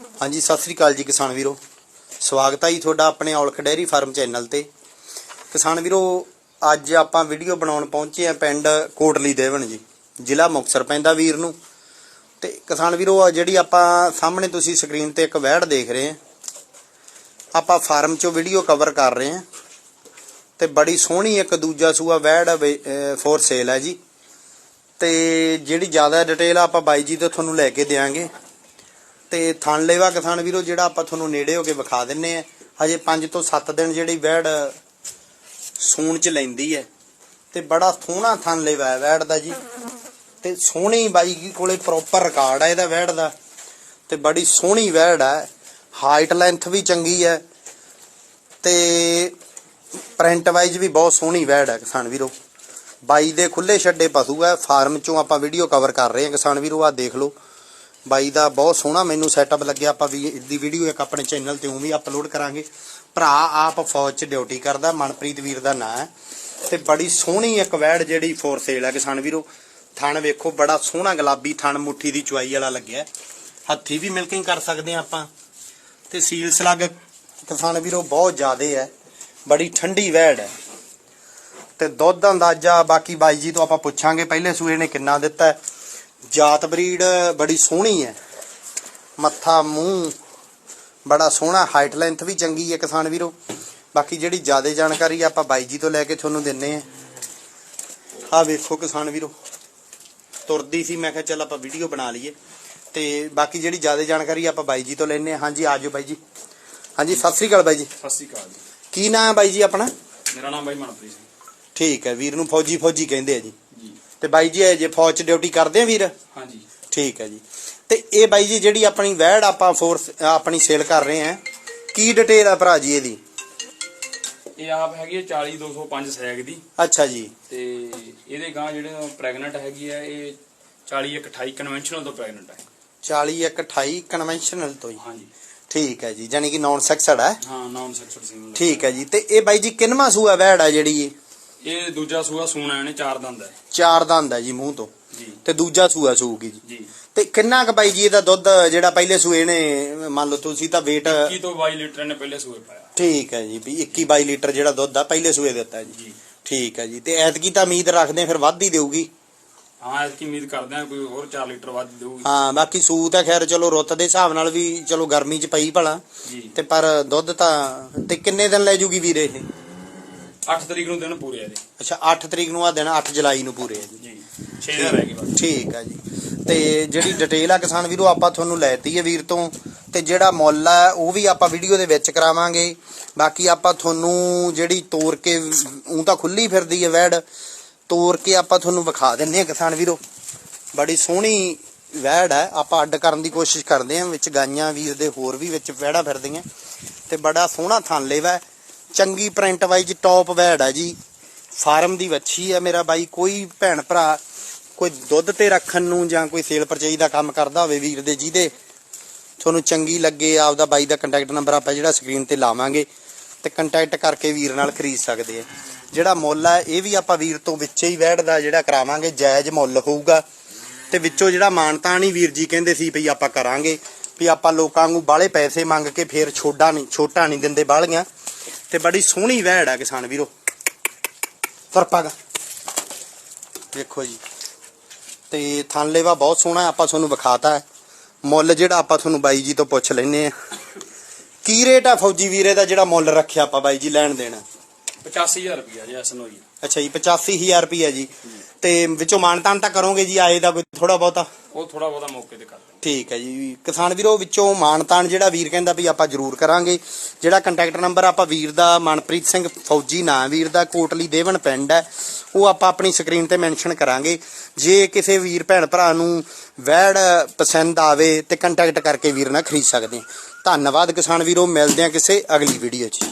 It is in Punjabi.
ਹਾਂਜੀ, ਸਤਿ ਸ੍ਰੀ ਅਕਾਲ ਜੀ ਕਿਸਾਨ ਵੀਰੋ। ਸਵਾਗਤ ਹੈ ਜੀ ਤੁਹਾਡਾ ਆਪਣੇ ਔਲਖ ਡੈਰੀ ਫਾਰਮ ਚੈਨਲ ਤੇ। ਕਿਸਾਨ ਵੀਰੋ, ਅੱਜ ਆਪਾਂ ਵੀਡੀਓ ਬਣਾਉਣ ਪਹੁੰਚੇ ਆ ਪਿੰਡ ਕੋਟਲੀ ਦੇਵਨ ਜੀ, ਜ਼ਿਲ੍ਹਾ ਮੁਕਤਸਰ ਪੈਂਦਾ ਵੀਰ ਨੂੰ। ਤੇ ਕਿਸਾਨ ਵੀਰੋ ਜਿਹੜੀ ਆਪਾਂ ਸਾਹਮਣੇ ਤੁਸੀਂ ਸਕਰੀਨ ਤੇ ਇੱਕ ਵੈੜ ਦੇਖ ਰਹੇ ਆ, ਆਪਾਂ ਫਾਰਮ ਚੋਂ ਵੀਡੀਓ ਕਵਰ ਕਰ ਰਹੇ ਆ। ਤੇ ਬੜੀ ਸੋਹਣੀ ਇੱਕ ਦੂਜਾ ਸੂਆ ਵੈੜ ਫੋਰ ਸੇਲ ਹੈ ਜੀ। ਤੇ ਜਿਹੜੀ ਜ਼ਿਆਦਾ ਡਿਟੇਲ ਆਪਾਂ ਬਾਈ ਜੀ ਤੋਂ ਤੁਹਾਨੂੰ ਲੈ ਕੇ ਦੇਵਾਂਗੇ ਤੇ ਥਣ ਲੇਵਾ ਕਿਸਾਨ ਵੀਰੋ, ਜਿਹੜਾ ਆਪਾਂ ਤੁਹਾਨੂੰ ਨੇੜੇ ਹੋ ਕੇ ਵਿਖਾ ਦਿੰਨੇ ਆ। ਹਜੇ 5 ਤੋਂ 7 ਦਿਨ ਜਿਹੜੀ ਵੈੜ ਸੂਣ ਚ ਲੈਂਦੀ ਹੈ ਤੇ ਬੜਾ ਸੋਹਣਾ ਥਣ ਲੇਵਾ ਹੈ ਵੈੜ ਦਾ ਜੀ। ਤੇ ਸੋਹਣੀ ਬਾਈ ਜੀ ਕੋਲੇ ਪ੍ਰੋਪਰ ਰਿਕਾਰਡ ਹੈ ਇਹਦਾ ਵੈੜ ਦਾ। ਤੇ ਬੜੀ ਸੋਹਣੀ ਵੈੜ ਹੈ ਹਾਈਟ ਲੈਂਥ ਵੀ ਚੰਗੀ ਹੈ ਤੇ ਪ੍ਰਿੰਟ ਵਾਈਜ਼ ਵੀ ਬਹੁਤ ਸੋਹਣੀ ਵੈੜ ਹੈ ਕਿਸਾਨ ਵੀਰੋ। ਬਾਈ ਦੇ ਖੁੱਲੇ ਛੱਡੇ ਪਸ਼ੂ ਹੈ ਫਾਰਮ ਚੋਂ ਆਪਾਂ ਵੀਡੀਓ ਕਵਰ ਕਰ ਰਹੇ ਹਾਂ ਕਿਸਾਨ ਵੀਰੋ ਆ ਦੇਖ ਲਓ। ਬਾਈ ਦਾ ਬਹੁਤ ਸੋਹਣਾ ਮੈਨੂੰ ਸੈਟਅਪ ਲੱਗਿਆ, ਆਪਾਂ ਵੀ ਦੀ ਵੀਡੀਓ ਇੱਕ ਆਪਣੇ ਚੈਨਲ ਤੇ ਉਹ ਵੀ ਅਪਲੋਡ ਕਰਾਂਗੇ। ਭਰਾ ਆਪ ਫੌਜ 'ਚ ਡਿਊਟੀ ਕਰਦਾ, ਮਨਪ੍ਰੀਤ ਵੀਰ ਦਾ ਨਾਂ ਹੈ। ਤੇ ਬੜੀ ਸੋਹਣੀ ਇੱਕ ਵੈੜ ਜਿਹੜੀ ਫੋਰ ਸੇਲ ਹੈ ਕਿਸਾਨ ਵੀਰੋ। ਥਣ ਵੇਖੋ, ਬੜਾ ਸੋਹਣਾ ਗੁਲਾਬੀ ਥਣ, ਮੁੱਠੀ ਦੀ ਚੁਆਈ ਵਾਲਾ ਲੱਗਿਆ। ਹੈ। ਹੱਥੀ ਵੀ ਮਿਲਕਿੰਗ ਕਰ ਸਕਦੇ ਆ ਆਪਾਂ। ਤੇ ਸੀਲ ਸਲੱਗ ਕਿਸਾਨ ਵੀਰੋ ਬਹੁਤ ਜ਼ਿਆਦੇ ਹੈ। ਬੜੀ ਠੰਡੀ ਵੈੜ ਹੈ। ਤੇ ਦੁੱਧ ਦਾ ਅੰਦਾਜ਼ਾ, ਬਾਕੀ ਬਾਈ ਜੀ ਤੋਂ ਆਪਾਂ ਪੁੱਛਾਂਗੇ, ਪਹਿਲੇ ਸੂਏ ਨੇ ਕਿੰਨਾ ਦਿੱਤਾ ਜਾਤ ਬਰੀਡ ਬੜੀ ਸੋਹਣੀ ਹੈ। ਮੱਥਾ ਮੂੰਹ ਬੜਾ ਸੋਹਣਾ ਹਾਈਟ ਲੈਂਥ ਵੀ ਚੰਗੀ ਹੈ ਕਿਸਾਨ ਵੀਰੋ। ਬਾਕੀ ਜਿਹੜੀ ਜ਼ਿਆਦਾ ਜਾਣਕਾਰੀ ਆਪਾਂ ਬਾਈ ਜੀ ਤੋਂ ਲੈ ਕੇ ਤੁਹਾਨੂੰ ਦਿੰਨੇ ਆ। ਆ ਵੇਖੋ ਕਿਸਾਨ ਵੀਰੋ। ਤੁਰਦੀ ਸੀ ਮੈਂ ਕਿਹਾ ਚੱਲ ਆਪਾਂ ਵੀਡੀਓ ਬਣਾ ਲਈਏ। ਤੇ ਬਾਕੀ ਜਿਹੜੀ ਜ਼ਿਆਦਾ ਜਾਣਕਾਰੀ ਆਪਾਂ ਬਾਈ ਜੀ ਤੋਂ ਲੈਣੇ ਆ। ਹਾਂਜੀ ਆਜੋ ਬਾਈ ਜੀ। ਹਾਂਜੀ ਸਤਿ ਸ੍ਰੀ ਅਕਾਲ ਬਾਈ ਜੀ। ਸਤਿ ਸ਼੍ਰੀ ਅਕਾਲ ਜੀ। ਕੀ ਨਾਮ ਹੈ ਬਾਈ ਜੀ ਆਪਣਾ? ਮੇਰਾ ਨਾਮ ਬਾਈ ਮਨਪ੍ਰੀਤ ਸਿੰਘ। ਠੀਕ ਹੈ ਵੀਰ ਨੂੰ ਫੌਜੀ ਫੌਜੀ ਕਹਿੰਦੇ ਆ ਜੀ ਜੀ। ਤੇ ਬਾਈ ਜੀ ਇਹ ਜੇ ਫੌਜ 'ਚ ਡਿਊਟੀ ਕਰਦੇ ਆ ਵੀਰ? ਹਾਂਜੀ। ਠੀਕ ਹੈ ਜੀ। ਤੇ ਇਹ ਬਾਈ ਜੀ ਜਿਹੜੀ ਆਪਣੀ ਵੈੜ ਆਪਾਂ ਫੋਰਸ ਆਪਣੀ ਸੇਲ ਕਰ ਰਹੇ ਆ ਕੀ ਡਿਟੇਲ ਆ ਭਰਾ ਜੀ ਇਹਦੀ? ਇਹ ਆਪ ਹੈਗੀ ਹੈ 40 205 ਸੈਗ ਦੀ। ਅੱਛਾ ਜੀ। ਤੇ ਇਹਦੇ ਗਾਂ ਜਿਹੜੇ ਪ੍ਰੈਗਨੈਂਟ ਹੈਗੀ ਹੈ ਇਹ 40 ਇੱਕ 28 ਕਨਵੈਨਸ਼ਨਲ ਤੋਂ ਪ੍ਰੈਗਨੈਂਟ ਹੈ 40 ਇੱਕ 28 ਕਨਵੈਨਸ਼ਨਲ ਤੋਂ ਹੀ। ਹਾਂਜੀ। ਠੀਕ ਹੈ ਜੀ ਯਾਨੀ ਕਿ ਨਾਨ ਸੈਕਸਡ ਹੈ ਹਾਂ ਨਾਨ ਸੈਕਸਡ ਸਿੰਗਲ ਠੀਕ ਹੈ ਜੀ। ਤੇ ਇਹ ਬਾਈ ਜੀ ਕਿੰਨਵਾਂ ਸੂਆ ਵੈੜ ਆ ਜਿਹੜੀ ਇਹ ਦੂਜਾ ਸੂਆ ਸੂਣਾ ਇਹਨੇ ਚਾਰ ਦੰਦ ਹੈ। ਚਾਰ ਦੰਦ ਹੈ ਜੀ ਮੂੰਹ ਤੋਂ। ਜੀ। ਤੇ ਦੂਜਾ ਸੂਆ ਸੂਗੀ ਜੀ। ਜੀ। ਤੇ ਕਿੰਨਾ ਕੁ ਬਾਈ ਜੀ ਇਹਦਾ ਦੁੱਧ ਜਿਹੜਾ ਪਹਿਲੇ ਸੂਏ ਨੇ ਮੰਨ ਲਓ ਤੁਸੀਂ ਤਾਂ weight 21 ਤੋਂ 22 ਲੀਟਰ ਇਹਨੇ ਪਹਿਲੇ ਸੂਏ ਪਾਇਆ। ਠੀਕ ਹੈ ਜੀ ਵੀ 21 22 ਲੀਟਰ ਜਿਹੜਾ ਦੁੱਧ ਆ ਪਹਿਲੇ ਸੂਏ ਦਿੱਤਾ ਜੀ। ਠੀਕ ਹੈ ਜੀ। ਤੇ ਐਤਕੀ ਤਾਂ ਉਮੀਦ ਰੱਖਦੇ ਆ ਫਿਰ ਵੱਧ ਹੀ ਦੇਊਗੀ। ਹਾਂ ਐਤਕੀ ਉਮੀਦ ਕਰਦੇ ਹਾਂ ਕੋਈ ਹੋਰ 4 ਲੀਟਰ ਵੱਧ ਦੇਊਗੀ। ਹਾਂ ਬਾਕੀ ਸੂ ਤਾਂ ਖੈਰ ਚਲੋ ਰੁੱਤ ਦੇ ਹਿਸਾਬ ਨਾਲ ਵੀ ਚਲੋ ਗਰਮੀ ਚ ਪਈ ਭਲਾ। ਤੇ ਪਰ ਦੁੱਧ ਤਾਂ ਤੇ ਕਿੰਨੇ ਦਿਨ ਲੈ ਜੂਗੀ ਵੀਰੇ ਇਹ? 8 ਤਰੀਕ ਨੂੰ ਦਿਨ ਪੂਰੇ ਆ ਇਹਦੇ ਅੱਛਾ 8 ਤਰੀਕ ਨੂੰ ਆ ਦਿਨ 8 ਜੁਲਾਈ ਨੂੰ ਪੂਰੇ ਆ ਜੀ। ਜੀ 6 ਦਿਨ ਰਹਿ ਗਏ ਬਸ। ਠੀਕ ਆ ਜੀ। ਤੇ ਜਿਹੜੀ ਡਿਟੇਲ ਆ ਕਿਸਾਨ ਵੀਰੋ ਆਪਾਂ ਤੁਹਾਨੂੰ ਲੈਤੀ ਹੈ ਵੀਰ ਤੋਂ ਤੇ ਜਿਹੜਾ ਮੁੱਲ ਆ ਉਹ ਵੀ ਆਪਾਂ ਵੀਡੀਓ ਦੇ ਵਿੱਚ ਕਰਾਵਾਂਗੇ। ਬਾਕੀ ਆਪਾਂ ਤੁਹਾਨੂੰ ਜਿਹੜੀ ਤੋਰ ਕੇ ਉਹ ਤਾਂ ਖੁੱਲੀ ਫਿਰਦੀ ਹੈ ਵੈੜ ਤੋਰ ਕੇ ਆਪਾਂ ਤੁਹਾਨੂੰ ਵਿਖਾ ਦਿੰਨੇ ਆ ਕਿਸਾਨ ਵੀਰੋ। ਬੜੀ ਸੋਹਣੀ ਵੈੜ ਹੈ ਆਪਾਂ ਅੱਡ ਕਰਨ ਦੀ ਕੋਸ਼ਿਸ਼ ਕਰਦੇ ਆ ਵਿੱਚ ਗਾਈਆਂ ਵੀਰ ਦੇ ਹੋਰ ਵੀ ਵਿੱਚ ਵੈੜਾਂ ਫਿਰਦੀਆਂ। ਤੇ ਬੜਾ ਸੋਹਣਾ ਥਣ ਲੇਵਾ। ਚੰਗੀ ਪ੍ਰਿੰਟ ਵਾਈਜ਼ ਟੌਪ ਵੈੜ ਹੈ ਜੀ। ਫਾਰਮ ਦੀ ਵੱਛੀ ਹੈ ਮੇਰਾ ਬਾਈ। ਕੋਈ ਭੈਣ ਭਰਾ ਕੋਈ ਦੁੱਧ ਤੇ ਰੱਖਣ ਨੂੰ ਜਾਂ ਕੋਈ ਸੇਲ ਪਰਚੇਜ ਦਾ ਕੰਮ ਕਰਦਾ ਹੋਵੇ ਵੀਰ ਦੇ, ਜਿਹਦੇ ਤੁਹਾਨੂੰ ਚੰਗੀ ਲੱਗੇ, ਆਪਦਾ ਬਾਈ ਦਾ ਕੰਟੈਕਟ ਨੰਬਰ ਆਪਾਂ ਜਿਹੜਾ ਸਕਰੀਨ ਤੇ ਲਾਵਾਂਗੇ ਤੇ ਕੰਟੈਕਟ ਕਰਕੇ ਵੀਰ ਨਾਲ ਖਰੀਦ ਸਕਦੇ ਆ। ਜਿਹੜਾ ਮੁੱਲ ਆ, ਇਹ ਵੀ ਆਪਾਂ ਵੀਰ ਤੋਂ ਵਿੱਚੇ ਹੀ ਵੈੜ ਦਾ ਜਿਹੜਾ ਕਰਾਵਾਂਗੇ, ਜਾਇਜ਼ ਮੁੱਲ ਹੋਊਗਾ। ਤੇ ਵਿੱਚੋਂ ਜਿਹੜਾ ਮਾਨਤਾ ਨਹੀਂ ਵੀਰ ਜੀ ਕਹਿੰਦੇ ਸੀ ਵੀ ਆਪਾਂ ਕਰਾਂਗੇ, ਵੀ ਆਪਾਂ ਲੋਕਾਂ ਨੂੰ ਬਾਹਲੇ ਪੈਸੇ ਮੰਗ ਕੇ ਫੇਰ ਛੋਡਾ ਨਹੀਂ, ਛੋਟਾ ਨਹੀਂ ਦਿੰਦੇ ਬਾਹਲੀਆਂ। ਤੇ ਬੜੀ ਸੋਹਣੀ ਵੈੜ ਆ ਕਿਸਾਨ ਵੀਰੋ। ਤਰਪਾਗਾ ਦੇਖੋ ਜੀ। ਤੇ ਥਾਨਲੇਵਾ ਬਹੁਤ ਸੋਹਣਾ ਆਪਾਂ ਤੁਹਾਨੂੰ ਵਿਖਾਤਾ ਹੈ। ਮੁੱਲ ਜਿਹੜਾ ਆਪਾਂ ਤੁਹਾਨੂੰ ਬਾਈ ਜੀ ਤੋਂ ਪੁੱਛ ਲੈਨੇ ਆ ਕੀ ਰੇਟ ਆ ਫੌਜੀ ਵੀਰੇ ਦਾ ਜਿਹੜਾ ਮੁੱਲ ਰੱਖਿਆ ਆਪਾਂ ਬਾਈ ਜੀ ਲੈਣ ਦੇਣਾ? 85000 ਰੁਪਇਆ ਜੀ ਐਸਨੋ ਜੀ। ਅੱਛਾ ਜੀ 85000 ਰੁਪਈਆ ਜੀ। ਤੇ ਵਿੱਚੋਂ ਮਾਨਤਾਨ ਤਾਂ ਕਰੋਗੇ ਜੀ ਆਏ ਦਾ ਕੋਈ ਥੋੜਾ ਬਹੁਤਾ? ਉਹ ਥੋੜਾ ਬਹੁਤਾ ਮੌਕੇ ਤੇ ਕਰ ਦਿੰਦੇ। ਠੀਕ ਹੈ ਜੀ। ਕਿਸਾਨ ਵੀਰੋ, ਵਿੱਚੋਂ ਮਾਨਤਾਨ ਜਿਹੜਾ ਵੀਰ ਕਹਿੰਦਾ ਵੀ ਆਪਾਂ ਜ਼ਰੂਰ ਕਰਾਂਗੇ। ਜਿਹੜਾ ਕੰਟੈਕਟ ਨੰਬਰ ਆਪਾਂ ਵੀਰ ਦਾ, ਮਨਪ੍ਰੀਤ ਸਿੰਘ ਫੌਜੀ ਨਾਂ ਵੀਰ ਦਾ, ਕੋਟਲੀ ਦੇਵਨ ਪਿੰਡ ਹੈ, ਉਹ ਆਪਾਂ ਆਪਣੀ ਸਕਰੀਨ ਤੇ ਮੈਂਸ਼ਨ ਕਰਾਂਗੇ। ਜੇ ਕਿਸੇ ਵੀਰ ਭੈਣ ਭਰਾ ਨੂੰ ਵੈੜ ਪਸੰਦ ਆਵੇ ਤੇ ਕੰਟੈਕਟ ਕਰਕੇ ਵੀਰ ਨਾਲ ਖਰੀਦ ਸਕਦੇ ਆ ਧੰਨਵਾਦ ਕਿਸਾਨ ਵੀਰੋ, ਮਿਲਦੇ ਆ ਕਿਸੇ ਅਗਲੀ ਵੀਡੀਓ 'ਚ।